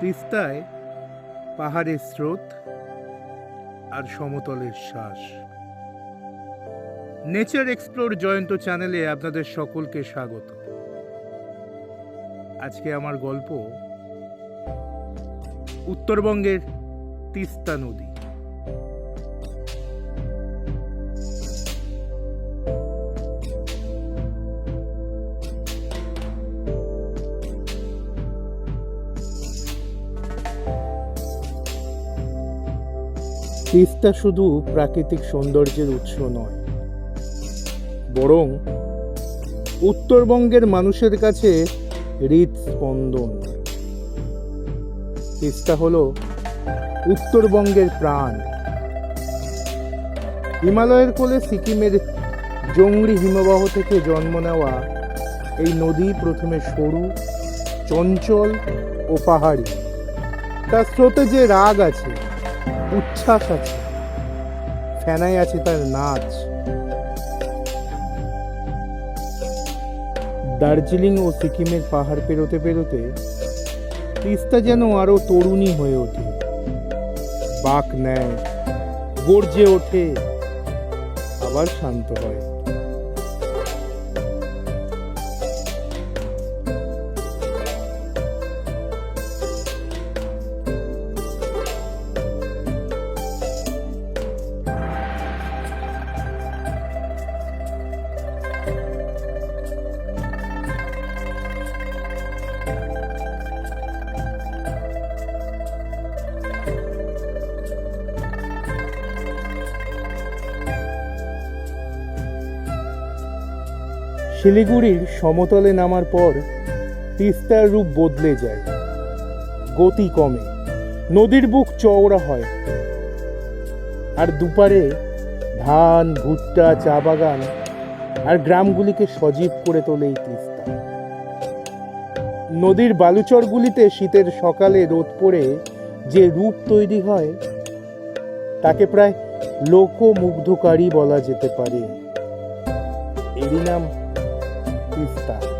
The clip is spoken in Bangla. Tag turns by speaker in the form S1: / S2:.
S1: তিস্তায় পাহাড়ের স্রোত আর সমতলের শ্বাস। নেচার এক্সপ্লোর জয়ন্ত চ্যানেলে আপনাদের সকলকে স্বাগত। আজকে আমার গল্প উত্তরবঙ্গের তিস্তা নদী। তিস্তা শুধু প্রাকৃতিক সৌন্দর্যের উৎস নয়, বরং উত্তরবঙ্গের মানুষের কাছে হৃদস্পন্দন। তিস্তা হলো উত্তরবঙ্গের প্রাণ। হিমালয়ের কোলে সিকিমের জংরি হিমবাহ থেকে জন্ম নেওয়া এই নদী প্রথমে সরু, চঞ্চল ও পাহাড়ি। তার স্রোতে যে রাগ আছে উচ্ছ্বাস আছে। ফেনায় আছে তার নাচ। দার্জিলিং ও সিকিমের পাহাড় পেরোতে পেরোতে তিস্তা যেন আরও তরুণী হয়ে ওঠে। বাঁক নেয়, গর্জে ওঠে, আবার শান্ত হয়। শিলিগুড়ির সমতলে নামার পর তিস্তার রূপ বদলে যায়। গতি কমে। নদীর বুক চওড়া হয়। আর দুপারে ধান, ভুট্টা, চা বাগান আর গ্রামগুলিকে সজীব করে তোলে এই তিস্তা। নদীর বালুচরগুলিতে শীতের সকালে রোদ পড়ে যে রূপ তৈরি হয়, তাকে প্রায় লোকমুগ্ধকারী বলা যেতে পারে। এরই নাম conquistar.